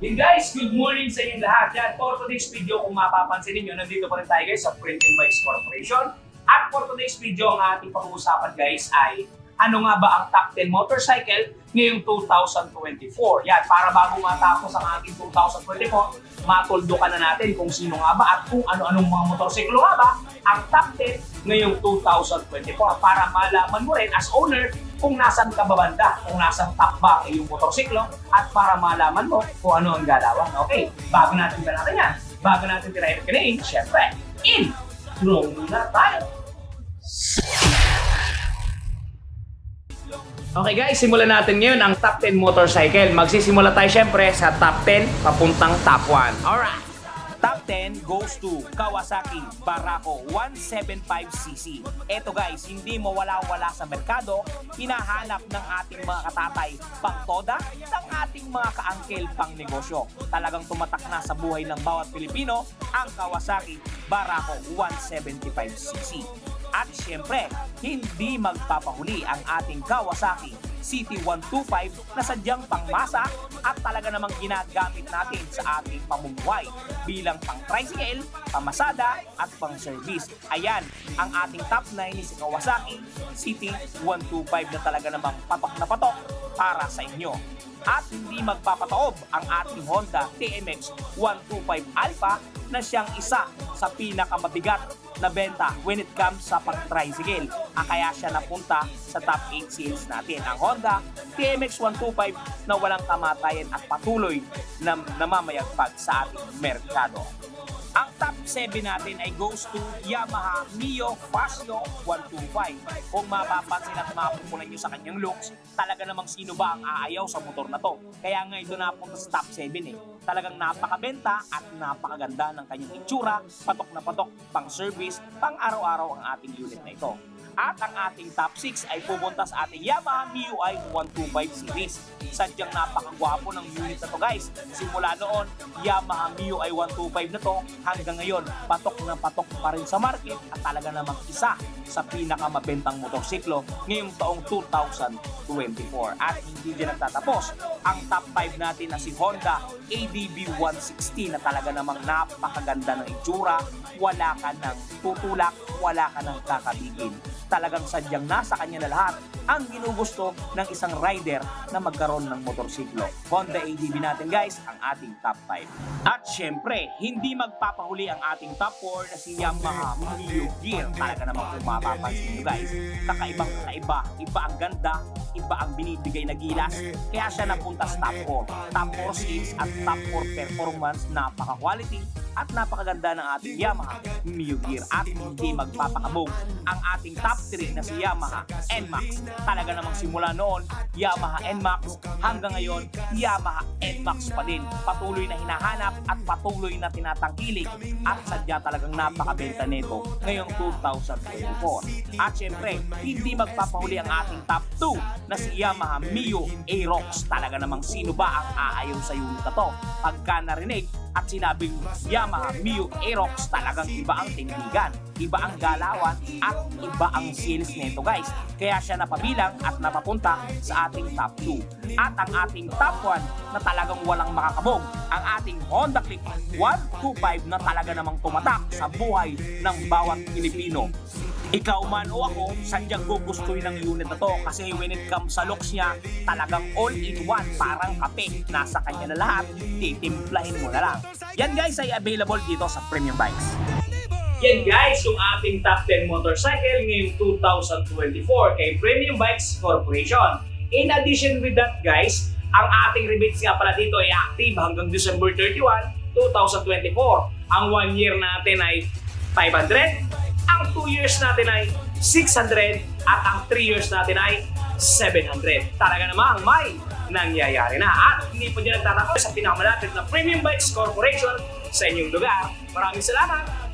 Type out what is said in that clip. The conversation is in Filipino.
Yun guys, good morning sa inyo lahat. Yan, for today's video, kung mapapansin ninyo, nandito pa rin tayo guys sa Printing Bikes Corporation. At for today's video, ang ating pag-uusapan guys ay ano nga ba ang top 10 motorcycle ngayong 2024. Yan, para bago matapos ang ating 2024, matuldukan na natin kung sino nga ba at kung ano-anong mga motorsiklo nga ba ang top 10 ngayong 2024 para malaman mo rin as owner kung nasan ka ba banda, kung nasan top ba ang iyong motorsiklo at para malaman mo kung ano ang galawan. Okay, bago natin ba natin yan, bago natin tirahin kinain, syempre, in, flow muna tayo. Okay guys, simulan natin ngayon ang top 10 motorcycle. Magsisimula tayo syempre sa top 10 papuntang top 1. Alright! Top 10 goes to Kawasaki Barako 175cc. Ito guys, hindi mo wala-wala sa merkado, hinahanap ng ating mga katatay pangtoda ng ating mga kaangkel pang negosyo. Talagang tumatak na sa buhay ng bawat Pilipino ang Kawasaki Barako 175cc. At syempre, hindi magpapahuli ang ating Kawasaki City 125 na sadyang pangmasa at talaga namang ginagamit natin sa ating pamumuhay bilang pang tricycle, pamasada at pang service. Ayan ang ating top 9 ni Kawasaki City 125 na talaga namang patok na patok para sa inyo. At hindi magpapataob ang ating Honda TMX 125 Alpha na siyang isa sa pinakamabigat na benta when it comes sa pang-tricycle. Ah, kaya siya napunta sa top 8 sales natin. Ang Honda TMX 125 na walang kamatayan at patuloy na namamayagpag sa ating merkado. Ang top 7 natin ay goes to Yamaha Mio Fasio 125. Kung mapapansin at mapupunan nyo sa kanyang looks, talaga namang sino ba ang aayaw sa motor na to. Kaya nga ito napunta sa top 7 eh. Talagang napakabenta at napakaganda ng kanyang itsura, patok na patok, pang service, pang araw-araw ang ating unit na ito. At ang ating top 6 ay pupunta sa ating Yamaha MIUI 125 series. Sadyang napakagwapo ng unit na to guys. Simula noon, Yamaha MIUI 125 na to hanggang ngayon, patok na patok pa rin sa market at talaga namang isa sa pinakamabentang motorsiklo ngayong taong 2024. At hindi din nagtatapos, ang top 5 natin na si Honda ADB 160 na talaga namang napakaganda ng itsura, wala ka ng tutulak, wala ka ng kakabigin. Talagang sadyang nasa kanya na lahat ang ginugusto ng isang rider na magkaroon ng motorsiklo. Honda ADB natin guys, ang ating top 5. At syempre, hindi magpapahuli ang ating top 4 na si Yamaha Mio Gear. Talaga naman kung mapapansin nyo guys, kakaibang kakaiba, iba ang ganda, iba ang binibigay na gilas, kaya siya napunta sa top 4. Top 4 skills at top 4 performance, napaka-quality at napakaganda ng ating Yamaha Mio Gear at hindi magpapakabog ang ating top 3 na si Yamaha NMAX. Talaga namang simula noon, Yamaha NMAX hanggang ngayon, Yamaha NMAX pa din. Patuloy na hinahanap at patuloy na tinatangkilik at sadya talagang napakabenta nito ngayong 2024. At syempre, hindi magpapahuli ang ating top 2 na si Yamaha Mio Aerox. Talaga namang sino ba ang aayaw sa unit na to? Pagka narinig at sinabing Yamaha Mio Aerox, talagang iba ang tindigan, iba ang galawan at iba ang sales nito guys. Kaya siya napabilang at napapunta sa ating top 2. At ang ating top 1 na talagang walang makakabog, ang ating Honda Click 125 na talaga namang tumatak sa buhay ng bawat Pilipino. Ikaw man o ako, sadyang gugustuhin ng unit na to kasi when it comes sa looks niya, talagang all-in-one, parang kape. Nasa kanya na lahat, titimplahin mo na lang. Yan guys ay available dito sa Premium Bikes. Yan guys, yung ating top 10 motorcycle ngayong 2024 kay Premium Bikes Corporation. In addition with that guys, ang ating rebates nga pala dito ay active hanggang December 31, 2024. Ang 1 year natin ay 500, ang 2 years natin ay 600 at ang 3 years natin ay 700. Talaga namang may nangyayari na. At hindi po dyan nagtatapos sa pinakamalapit na Premium Bikes Corporation sa inyong lugar. Maraming salamat!